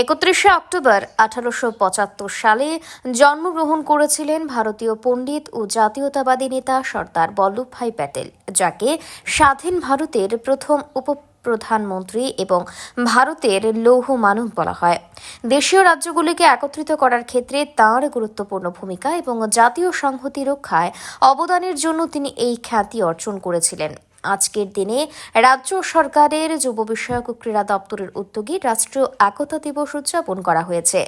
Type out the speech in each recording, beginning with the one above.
একত্রিশে অক্টোবর আঠারোশো পঁচাত্তর সালে জন্মগ্রহণ করেছিলেন ভারতীয় পণ্ডিত ও জাতীয়তাবাদী নেতা সর্দার বল্লভভাই প্যাটেল, যাকে স্বাধীন ভারতের প্রথম উপ প্রধানমন্ত্রী এবং ভারতের লৌহ মানব বলা হয়। দেশীয় রাজ্যগুলিকে একত্রিত করার ক্ষেত্রে তাঁর গুরুত্বপূর্ণ ভূমিকা এবং জাতীয় সংহতি রক্ষায় অবদানের জন্য তিনি এই খ্যাতি অর্জন করেছিলেন। আজকের দিনে রাজ্য সরকারের যুব বিষয়ক ক্রীড়া দপ্তরের উদ্যোগে রাষ্ট্রীয় একতা দিবস উদযাপন করা হয়েছে।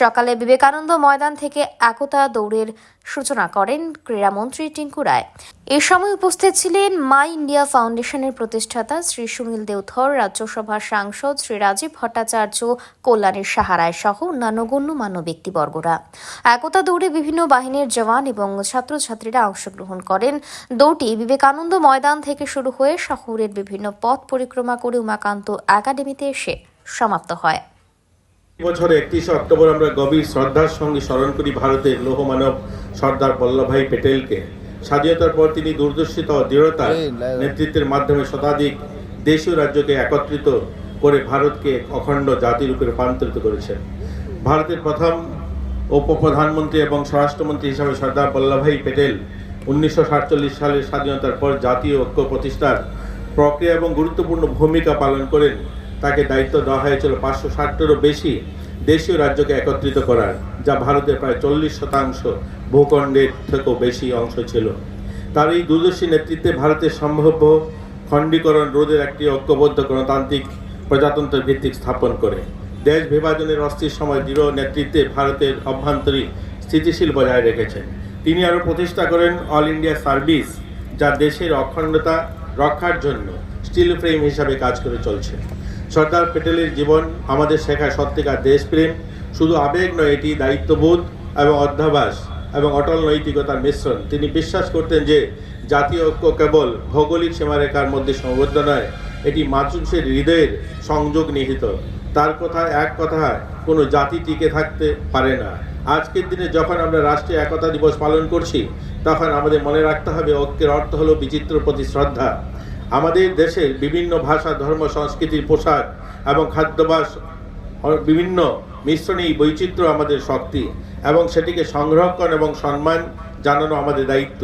সকালে বিবেকানন্দ ময়দান থেকে একতা দৌড়ের সূচনা করেন ক্রীড়ামন্ত্রী টিঙ্কু রায়। এ সময় উপস্থিত ছিলেন মাই ইন্ডিয়া ফাউন্ডেশনের প্রতিষ্ঠাতা শ্রী সুনীল দেওধর রাজ্যসভার সাংসদ শ্রী রাজীব ভট্টাচার্য, কল্যাণের সাহারায় সহ অন্যান্য গণ্যমান্য ব্যক্তিবর্গরা। একতা দৌড়ে বিভিন্ন বাহিনীর জওয়ান এবং ছাত্রছাত্রীরা অংশগ্রহণ করেন। দৌড়টি বিবেকানন্দ ময়দান থেকে শুরু হয়ে শহরের বিভিন্ন পথ পরিক্রমা করে উমাকান্ত একাডেমিতে এসে সমাপ্ত হয়। বছরে একত্রিশে অক্টোবর আমরা গভীর শ্রদ্ধার সঙ্গে স্মরণ করি ভারতের লৌহমানব সর্দার বল্লভভাই প্যাটেলকে স্বাধীনতার পর তিনি দূরদর্শিতা ও দৃঢ়তার নেতৃত্বের মাধ্যমে শতাধিক দেশীয় রাজ্যকে একত্রিত করে ভারতকে অখণ্ড জাতির জাতিরূপে রূপান্তরিত করেছেন। ভারতের প্রথম উপপ্রধানমন্ত্রী এবং স্বরাষ্ট্রমন্ত্রী হিসাবে সর্দার বল্লভভাই প্যাটেল উনিশশো সাতচল্লিশ সালের স্বাধীনতার পর জাতীয় ঐক্য প্রতিষ্ঠার প্রক্রিয়া এবং গুরুত্বপূর্ণ ভূমিকা পালন করেন। তাকে দায়িত্ব দেওয়া হয়েছিল পাঁচশো ষাটটিরও বেশি দেশীয় রাজ্যকে একত্রিত করার, যা ভারতের প্রায় চল্লিশ শতাংশ ভূখণ্ডের থেকেও বেশি অংশ ছিল। তার এই দূরদর্শী নেতৃত্বে ভারতের সম্ভাব্য খণ্ডীকরণ রোধের একটি ঐক্যবদ্ধ গণতান্ত্রিক প্রজাতন্ত্রের ভিত্তিক স্থাপন করে। দেশ বিভাজনের অস্থির সময় দৃঢ় নেতৃত্বে ভারতের অভ্যন্তরীণ স্থিতিশীল বজায় রেখেছেন। তিনি আরও প্রতিষ্ঠা করেন অল ইন্ডিয়া সার্ভিস যা দেশের অখণ্ডতা রক্ষার জন্য স্টিল ফ্রেম হিসাবে কাজ করে চলছে। সর্দার প্যাটেলের জীবন আমাদের শেখায় সত্যিকার দেশপ্রেম। শুধু আবেগ নয়, এটি দায়িত্ববোধ এবং অধ্যাবাস এবং অটল নৈতিকতার মিশ্রণ। তিনি বিশ্বাস করতেন যে জাতীয় ঐক্য কেবল ভৌগোলিক সীমারেখার মধ্যে সীমাবদ্ধ নয়, এটি মানুষের হৃদয়ের সংযোগ নিহিত। তার কথায় এক কথায় কোনো জাতি টিকে থাকতে পারে না। আজকের দিনে যখন আমরা রাষ্ট্রীয় একতা দিবস পালন করছি, তখন আমাদের মনে রাখতে হবে, ঐক্যের অর্থ হলো বিচিত্র প্রতি শ্রদ্ধা আমাদের দেশের বিভিন্ন ভাষা, ধর্ম, সংস্কৃতির পোশাক এবং খাদ্যাভ্যাস, বিভিন্ন মিশ্রণেই বৈচিত্র্য আমাদের শক্তি এবং সেটিকে সংরক্ষণ এবং সম্মান জানানো আমাদের দায়িত্ব।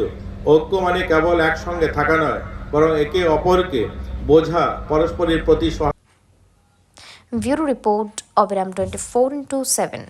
ঐক্য মানে কেবল একসঙ্গে থাকা নয়, বরং একে অপরকে বোঝা, পরস্পরের প্রতি ব্যুরো রিপোর্ট অবিরাম টোয়েন্টি ফোর ইন্টু সেভেন।